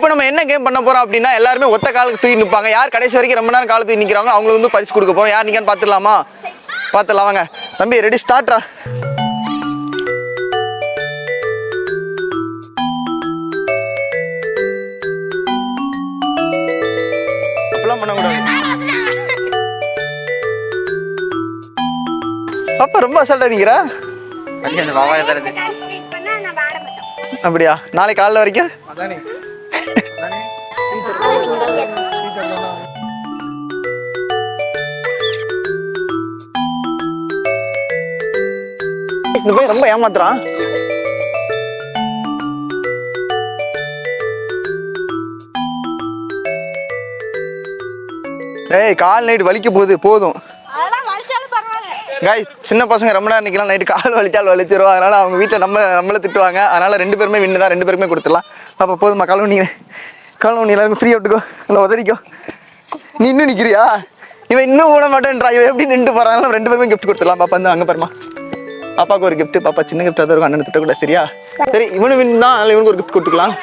இப்போ நம்ம என்ன கேம் பண்ண போறோம் அப்படின்னா எல்லாருமே ஒத்த காலுக்கு தூக்கி நிற்பாங்க யார் கடைசி வரைக்கும் ரொம்ப நேரம் கால தூக்கி நிற்கிறாங்களோ அவங்களுக்கு வந்து பரிசு கொடுக்க போறோம். யார் நீங்கன்னு பார்த்துடலாமா? பார்த்துடலாம் வாங்க. தம்பி ரெடி ஸ்டார்ட்ரா அப்படிலாம் பண்ணக்கூடாது. பாப்பா ரொம்ப அசால்ட்டா நிற்கிறா அந்த பாவாய தரது அப்படியா? நாளைக்கு காலைல வரைக்கும்? இந்த பையன் ரொம்ப ஏமாத்துறான். ஏய் கால் நைட்டு வலிக்க போகுது போதும். காய் சின்ன பசங்க ரொம்ப நேரம் நிற்கலாம் நைட்டு கால் வலிச்சால் வலிச்சிரும். அதனால அவங்க வீட்டில் நம்ம நம்மளை திட்டுவாங்க. அதனால ரெண்டு பேருமே வின்னு தான். ரெண்டு பேருமே கொடுத்துடலாம். அப்போ போதுமா காலம் நீ காலம் நீ எல்லாருக்கும் ஃப்ரீ விட்டுக்கோ. இல்லை உதறிக்கோ. நீ இன்னும் நிற்கிறியா இவன் இன்னும் ஓட மாட்டேன்றா. இவன் எப்படி நின்று போறாங்க ரெண்டு பேருமே கிஃப்ட் கொடுத்துடலாம். பாப்பா வந்து அங்கே பாருமா பாப்பாவுக்கு ஒரு கிஃப்ட் பாப்பா சின்ன கிஃப்ட் அது இருக்கும் அண்ணன் கூட சரியா? சரி இவனு வின் தான் இவனுக்கு ஒரு கிஃப்ட் கொடுத்துக்கலாம்.